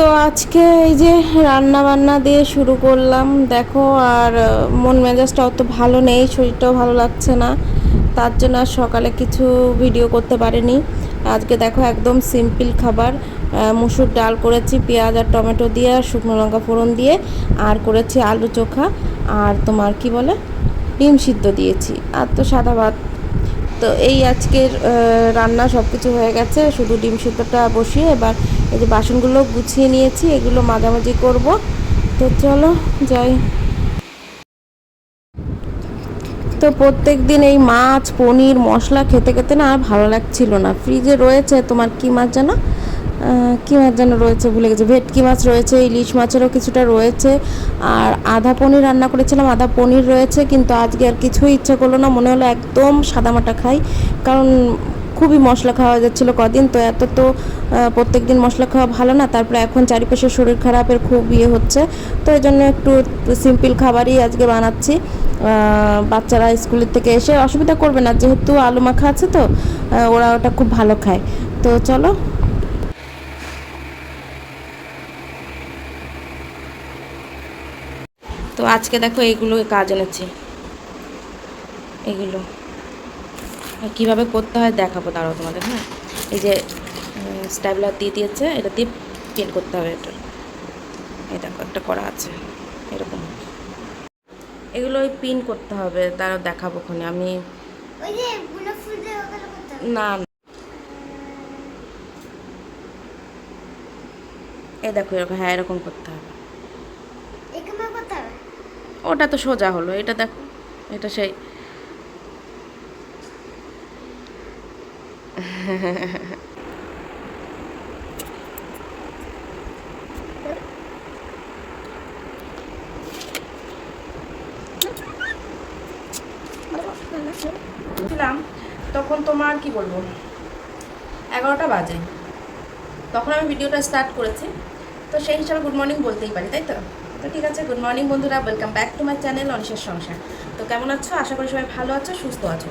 তো আজকে এই যে রান্না বান্না দিয়ে শুরু করলাম। দেখো, আর মন মেজাজটা অত ভালো নেই, শরীরটাও ভালো লাগছে না। তার জন্য আর সকালে কিছু ভিডিও করতে পারিনি। আজকে দেখো একদম সিম্পল খাবার মুসুর ডাল করেছি, পেঁয়াজ আর টমেটো দিয়ে, আর শুকনো লঙ্কা ফোড়ন দিয়ে, আর করেছি আলু চোখা, আর তোমার কি বলে? ডিম সিদ্ধ দিয়েছি। আর তো সাদা ভাত তো এই আজকের রান্না সব কিছু হয়ে গেছে শুধু ডিম সিদ্ধটা বসিয়ে এবার এই যে বাসনগুলো গুছিয়ে নিয়েছি এগুলো মাঝামাঝি করব। তো চলো যাই। তো প্রত্যেক দিন এই মাছ পনির মশলা খেতে খেতে না আর ভালো লাগছিল না। ফ্রিজে রয়েছে তোমার কি মাছ আহ, কি মাছ যেন রয়েছে, ভুলে গেছে। ভেটকি মাছ রয়েছে, ইলিশ মাছেরও কিছুটা রয়েছে। আর আধা পনির রান্না করেছিলাম আধা পনির রয়েছে, কিন্তু আজকে আর কিছুই ইচ্ছা করল না, মনে হলো একদম সাদামাটা খাই। কারণ খুবই মশলা খাওয়া যাচ্ছিল কদিন, তো এত তো প্রত্যেক দিন মশলা খাওয়া ভালো না, তারপরে এখন চারিপাশে শরীর খারাপের খুব ইয়ে হচ্ছে। তো এই জন্য একটু সিম্পল খাবারই আজকে বানাচ্ছি। বাচ্চারা স্কুলের থেকে এসে অসুবিধা করবে না, যেহেতু আলু মাখা আছে তো ওরা ওটা খুব ভালো খায়। তো চলো আজকে দেখো এইগুলো কাজ এনেছি। এগুলো কীভাবে করতে হয় দেখাবো দাঁড়াও তোমাদের হ্যাঁ? এই যে স্ট্যাবলার দিয়ে দিয়েছে এটা দিয়ে পেন করতে হবে এটা। এই দেখো একটা করা আছে এরকম। এগুলো ওই পিন করতে হবে তারা দেখাবো ওখানে আমি। না না। এই দেখো এরকম হ্যাঁ এরকম করতে হবে। ওটা তো সোজা হলো, এটা দেখো, এটা সেই। তখন তোমার কি বলব? এগারোটা বাজে। তখন আমি ভিডিওটা স্টার্ট করেছি, তো সেই হিসাবে গুড মর্নিং বলতেই পারি, তাই তো? তো ঠিক আছে গুড মর্নিং বন্ধুরা welcome back to my channel অনিশের সংসার। তো কেমন আছো? আশা করি সবাই ভালো আছো, সুস্থ আছো।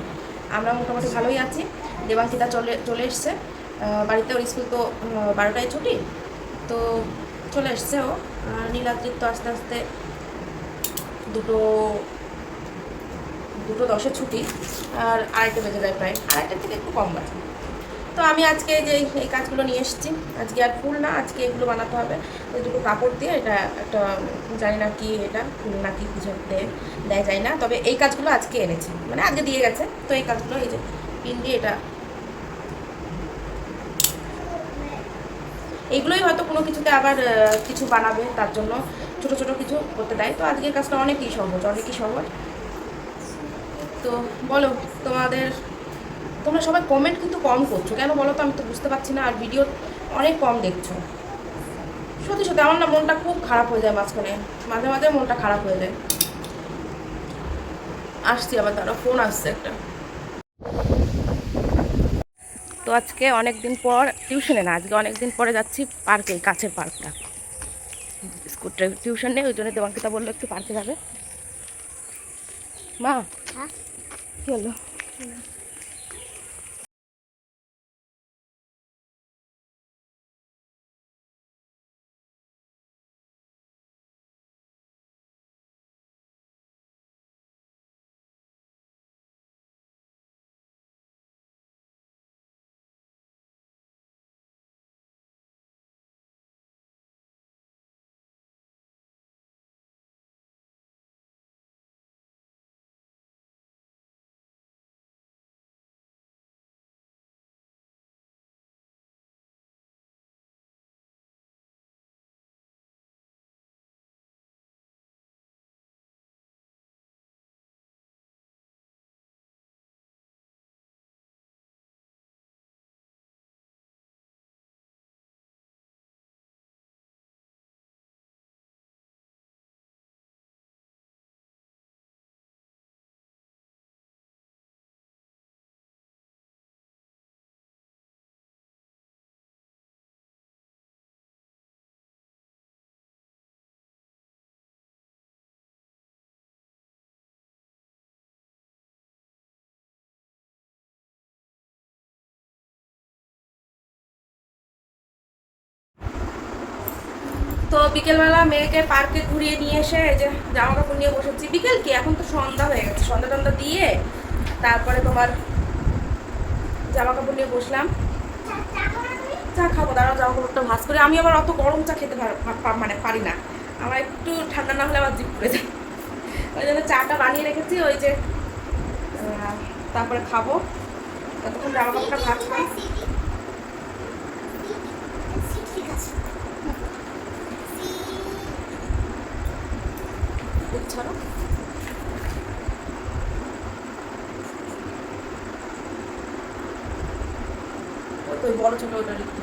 আমরা মোটামুটি ভালোই আছি। দেবাঙ্কিতা চলে চলে এসছে। বাড়িতে ওর স্কুল তো বারোটায় ছুটি। তো চলে এসছে ও। নীলাদ্রির আস্তে আস্তে দুটো দুটো দশে ছুটি। আর আড়াইটে বেজে যায় প্রায়। আড়াইটার থেকে একটু কম বাজে। তো আমি আজকে যে এই কাজগুলো নিয়ে এসেছি, আজকে আর ফুল না, আজকে এগুলো বানাতে হবে। ওই দুটো কাপড় দিয়ে এটা একটা, জানি না কি এটা, ফুল না কি কিছু দেয় যায় না। তবে এই কাজগুলো আজকে এনেছি মানে আজকে দিয়ে গেছে। তো এই কাজগুলো এই যে পিন দিয়ে এটা এইগুলোই হয়তো কোনো কিছুতে আবার কিছু বানাবে, তার জন্য ছোট ছোট কিছু করতে দেয়। তো আজকের কাজটা অনেকই সহজ অনেকই সহজ। তো বলো, তোমাদের তোমরা সবাই কমেন্ট কিন্তু কম করছ। কেন বলো তো? আমি তো বুঝতে পারছি না। আর ভিডিও অনেক কম দেখছ। সত্যি সত্যি আমার না মনটা খুব খারাপ হয়ে যায় মাঝখানে। মাঝে মাঝে মনটা খারাপ হয়ে যায়। আসছি আবার তারা ফোন আসছে একটা। তো আজকে অনেক দিন পর টিউশনে না আজকে অনেক দিন পরে যাচ্ছি পার্কে কাছের পার্কটা স্কুলটা টিউশন নেই ওই জন্য দেবাঙ্কিতা বলল একটু পার্কে যাবে। মা হ্যাঁ। কি হলো? তো বিকেলবেলা মেয়েকে পার্কে ঘুরিয়ে নিয়ে এসে এই যে জামা কাপড় নিয়ে বসেছি। বিকেল কি? এখন তো সন্ধ্যা হয়ে গেছে। সন্ধ্যা টন্ধা দিয়ে তারপরে তোমার জামা কাপড় নিয়ে বসলাম। চা খাব, দাঁড়াও জামা কাপড়টা ভাজ করে। আমি আবার অত গরম চা খেতে মানে পারি না। আমার একটু ঠান্ডা না হলে আমার জিপ করে যায়। ওই জন্য চাটা বানিয়ে রেখেছি। ওই যে তারপরে খাব। ততক্ষণ জামা কাপড়টা ভাজ করি বড় ছোট ওটা লিখতে।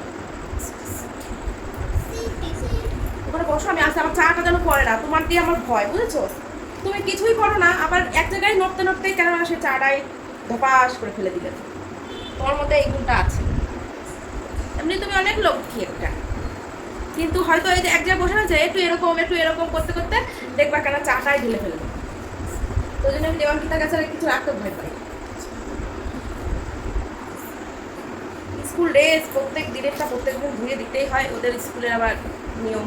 ওখানে বসো, আমি আসতে আমার চাটা যেন পড়ে না, তোমার দিয়ে আমার ভয়, বুঝেছ? তুমি কিছুই করো না, আবার এক জায়গায় নড়তে নড়তে কেন সে চাটাই ধপাস করে ফেলে দিলে। তোমার মধ্যে এই গুণটা আছে। এমনি তুমি অনেক লোক খেয়ে একটা। কিন্তু হয়তো এই যে এক জায়গায় বসে আছে একটু এরকম একটু এরকম করতে করতে দেখবা কেন চাটাই ঢেলে ফেলবে তো জন্য আমি দেবাঙ্কিতার কাছে কিছু রাখতে ভয় পাই স্কুল ড্রেস প্রত্যেক দিনেরটা প্রত্যেক দিন ধুয়ে দিতেই হয়, ওদের স্কুলের আবার নিয়ম।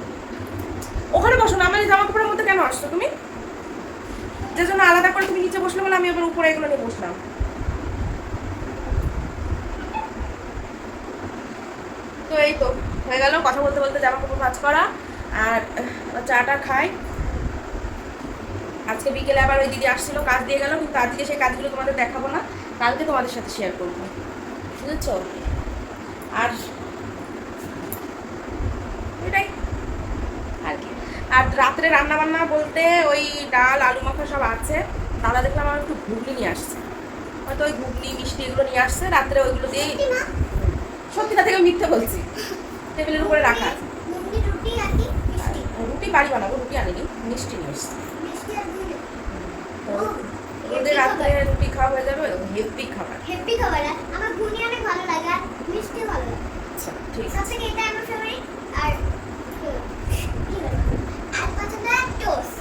ওখানে বসো না, আমার জামা কাপড়ের মধ্যে কেন আসছো তুমি? যে জন্য আলাদা করে তুমি নিচে বসলে বলে আমি আবার উপরে এগুলো নিয়ে বসলাম। তো এই তো, হয়ে গেল, কথা বলতে বলতে জামা কাপড় ভাজ করা, আর চাটা খাই। আজকে বিকেলে আবার ওই দিদি আসছিল, কাজ দিয়ে গেল, কিন্তু আজকে সেই কাজগুলো তোমাদের দেখাবো না, কালকে তোমাদের সাথে শেয়ার করব। বুঝেছ? আর এটাই আর কি। আর রাত্রে রান্না বান্না বলতে ওই ডাল আলু মাখা সব আছে। দাদা দেখলাম আমার একটু ঘুগনি নিয়ে আসছে। হয়তো ওই ঘুগনি মিষ্টি এগুলো নিয়ে আসছে। রাত্রে ওইগুলো দিয়েই সত্যি না? থেকে মিথ্যে বলছি। টেবিলের উপরে রাখা আছে। রুটি বাড়ি বানাবো রুটি আনিনি মিষ্টি নিয়ে এসছে তো ওদের রাত্রে রুটি খাওয়া হয়ে যাবে হেভি খাবার। হেপি খাবার আর আমার ঘুগনি অনেক ভালো লাগে আর মিষ্টি ভালো লাগে। আচ্ছা ঠিক আছে। এটা আমার ফেভারিট আর আর পছন্দ আর টোস্ট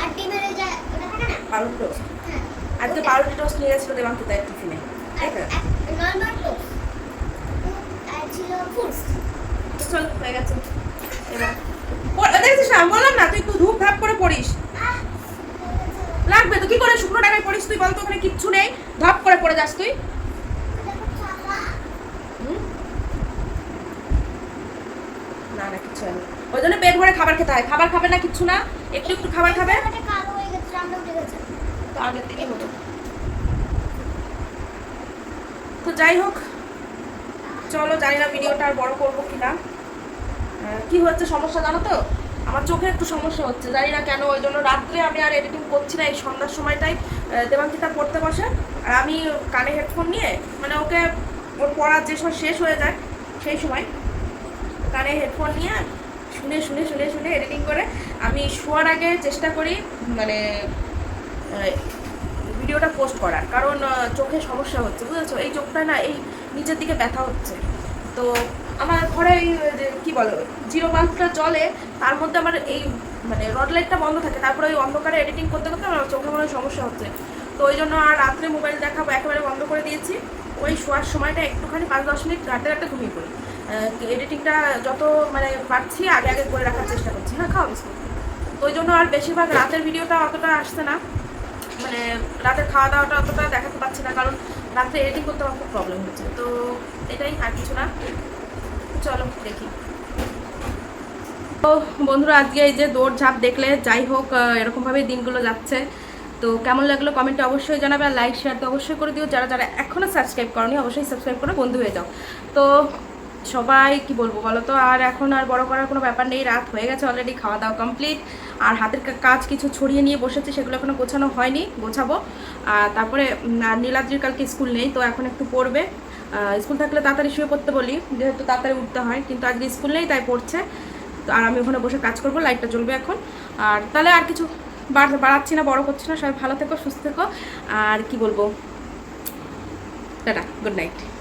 আর ডিমের ওই ওটা থাকে না? পাউরুটি টোস্ট হ্যাঁ। আজকে ওটা। পাউরুটি টোস্ট নিয়ে গেছিল দেবাঙ্কিতা এক টিফিনে ঠিক আছে। নর্মাল টোস্ট আর ছিল ফুডস তো চল হয়ে গেছে। এবার দেখছিস না? বললাম না তুই একটু ধূপ ধাপ করে পড়িস। তো শুকনো টাকায় পড়িস তুই বলতো ওখানে কিচ্ছু নেই। ধপ করে পড়ে যাস তুই। না না, কিচ্ছু ওই জন্য পেট ভরে খাবার খেতে হয়। খাবার খাবে না, কিচ্ছু না। একটু একটু খাবার খাবে। তো আগের হতো তো যাই হোক, চলো, জানি না ভিডিওটা আর বড় করব কিনা। কি হচ্ছে সমস্যা জানো তো? আমার চোখে একটু সমস্যা হচ্ছে, জানি না কেন, ওই জন্য রাত্রে আমি আর এডিটিং করছি না এই সন্ধ্যার সময়টাই। দেবাঙ্কিতা পড়তে বসে, আর আমি কানে হেডফোন নিয়ে মানে ওকে, ওর পড়ার যে সময় শেষ হয়ে যায়, সেই সময় কানে হেডফোন নিয়ে শুনে শুনে শুনে শুনে এডিটিং করে আমি শোয়ার আগে চেষ্টা করি মানে ভিডিওটা পোস্ট করার। কারণ চোখে সমস্যা হচ্ছে, বুঝেছ? এই চোখটা না, এই নিচের দিকে ব্যথা হচ্ছে। তো আমার ঘরে বলো, জিরো বাল্বটা জলে তার মধ্যে আমার এই মানে রড লাইটটা বন্ধ থাকে। তারপরে ওই অন্ধকারে এডিটিং করতে করতে আমার চোখে মনে সমস্যা হচ্ছে। তো ওই জন্য আর রাত্রে মোবাইল দেখাবো, একেবারে বন্ধ করে দিয়েছি। ওই শোয়ার সময়টা একটুখানি পাঁচ, দশ মিনিট রাতে রাতে ঘুমিয়ে পড়ি। এডিটিংটা যত মানে পারছি, আগে আগে করে রাখার চেষ্টা করছি। হ্যাঁ খাওয়া বিস্কুট তো ওই জন্য আর বেশিরভাগ রাতের ভিডিওটা অতটা আসছে না। মানে রাতের খাওয়া দাওয়াটা অতটা দেখাতে পারছি না, কারণ রাত্রে এডিটিং করতে আমার খুব প্রবলেম হচ্ছে। তো এটাই আর কিছু না। চলো, দেখি। তো বন্ধুরা, আজকে এই যে দৌড় ঝাঁপ দেখলে, যাই হোক এরকমভাবেই দিনগুলো যাচ্ছে। তো কেমন লাগল কমেন্টে অবশ্যই জানাবে আর লাইক শেয়ার তো অবশ্যই করে দিও। যারা যারা এখনও সাবস্ক্রাইব করনি, অবশ্যই সাবস্ক্রাইব করে বন্ধু হয়ে যাও। তো সবাই, কি বলব বলো তো? আর এখন আর বড় করার কোনো ব্যাপার নেই। রাত হয়ে গেছে অলরেডি খাওয়া দাওয়া কমপ্লিট আর হাতের কাজ কিছু ছড়িয়ে নিয়ে বসেছে, সেগুলো এখনও গোছানো হয়নি, গোছাবো। আর তারপরে নীলাদ্রির কালকে স্কুল নেই, তো এখন একটু পড়বে। স্কুল থাকলে তাড়াতাড়ি শুয়ে পড়তে বলি, যেহেতু তাড়াতাড়ি উঠতে হয়। কিন্তু আজকে স্কুল নেই, তাই পড়ছে। তো আর আমি ওখানে বসে কাজ করব লাইটটা জ্বলবে এখন। আর তাহলে আর কিছু বাড়- বাড়াচ্ছি না, বড় করছি না, সবাই ভালো থেকো, সুস্থ থেকো। আর কি বলব? Tata good night